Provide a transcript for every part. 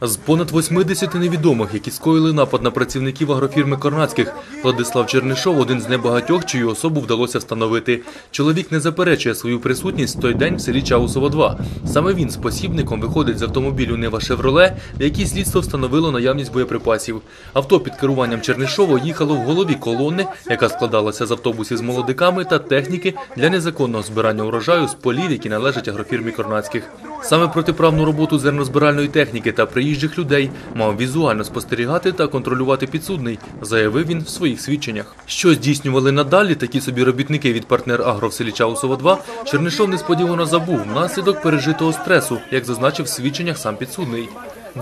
З понад 80 невідомих, які скоїли напад на працівників агрофірми Корнацьких, Владислав Чернишов – один з небагатьох, чию особу вдалося встановити. Чоловік не заперечує свою присутність той день в селі Чаусово 2. Саме він з посібником виходить з автомобілю Нива Шевроле, в якій слідство встановило наявність боєприпасів. Авто під керуванням Чернишова їхало в голові колони, яка складалася з автобусів з молодиками та техніки для незаконного збирання урожаю з полів, які належать агрофірмі Корнацьких. Саме протиправну роботу зернозбиральної техніки та приїжджих людей мав візуально спостерігати та контролювати підсудний, заявив він в своїх свідченнях. Що здійснювали надалі такі собі робітники від партнер Агро в селі Чаусово 2 Чернишов несподівано забув внаслідок пережитого стресу, як зазначив в свідченнях сам підсудний.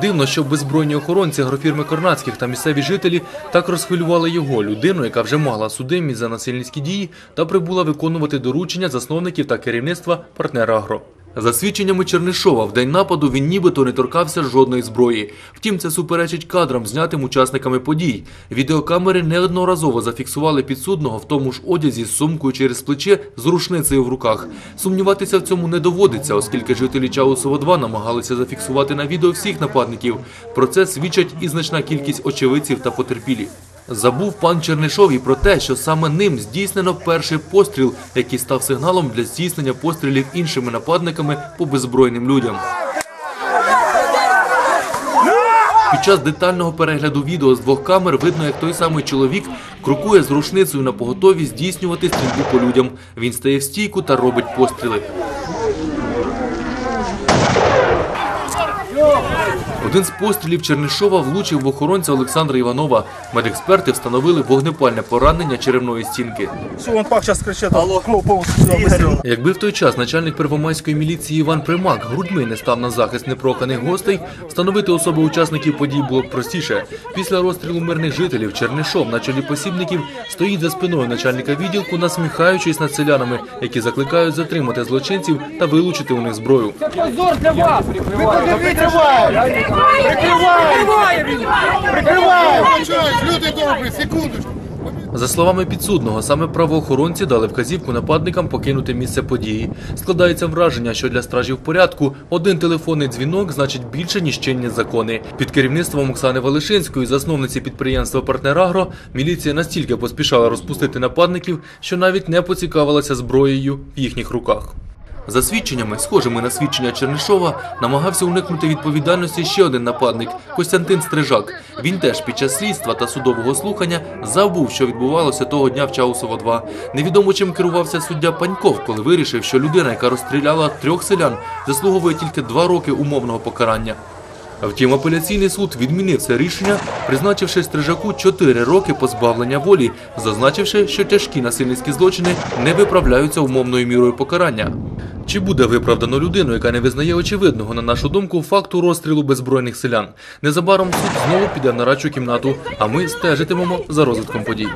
Дивно, що беззбройні охоронці агрофірми Корнацьких та місцеві жителі так розхвилювали його, людину, яка вже мала судимість за насильницькі дії та прибула виконувати доручення засновників та керівництва партнера Агро. За свідченнями Чернишова, в день нападу він нібито не торкався жодної зброї. Втім, це суперечить кадрам, знятим учасниками подій. Відеокамери неодноразово зафіксували підсудного в тому ж одязі з сумкою через плече з рушницею в руках. Сумніватися в цьому не доводиться, оскільки жителі Чаусова 2 намагалися зафіксувати на відео всіх нападників. Про це свідчать і значна кількість очевидців та потерпілі. Забув пан Чернишов і про те, що саме ним здійснено перший постріл, який став сигналом для здійснення пострілів іншими нападниками по беззбройним людям. Під час детального перегляду відео з двох камер видно, як той самий чоловік крокує з рушницею на поготові здійснювати стрільбу по людям. Він стає в стійку та робить постріли. Один з пострілів Чернишова влучив в охоронця Олександра Іванова. Медексперти встановили вогнепальне поранення черевної стінки. Якби в той час начальник Первомайської міліції Іван Примак грудьми не став на захист непроханих гостей, встановити особи учасників подій було б простіше. Після розстрілу мирних жителів Чернишов на чолі посібників стоїть за спиною начальника відділку, насміхаючись над селянами, які закликають затримати злочинців та вилучити у них зброю. Позор для вас! Люди добрі, секундочку. За словами підсудного, саме правоохоронці дали вказівку нападникам покинути місце події. Складається враження, що для стражів порядку один телефонний дзвінок значить більше ніж чинні закони. Під керівництвом Оксани Валишинської, засновниці підприємства «Партнер Агро», міліція настільки поспішала розпустити нападників, що навіть не поцікавилася зброєю в їхніх руках. За свідченнями, схожими на свідчення Чернишова, намагався уникнути відповідальності ще один нападник Костянтин Стрижак. Він теж під час слідства та судового слухання забув, що відбувалося того дня в Чаусово 2 Невідомо чим керувався суддя Паньков, коли вирішив, що людина, яка розстріляла трьох селян, заслуговує тільки два роки умовного покарання. Втім, апеляційний суд відмінив це рішення, призначивши Стрижаку 4 роки позбавлення волі, зазначивши, що тяжкі насильницькі злочини не виправляються умовною мірою покарання. Чи буде виправдано людину, яка не визнає очевидного, на нашу думку, факту розстрілу беззбройних селян? Незабаром суд знову піде в нарадчу кімнату, а ми стежитимемо за розвитком подій.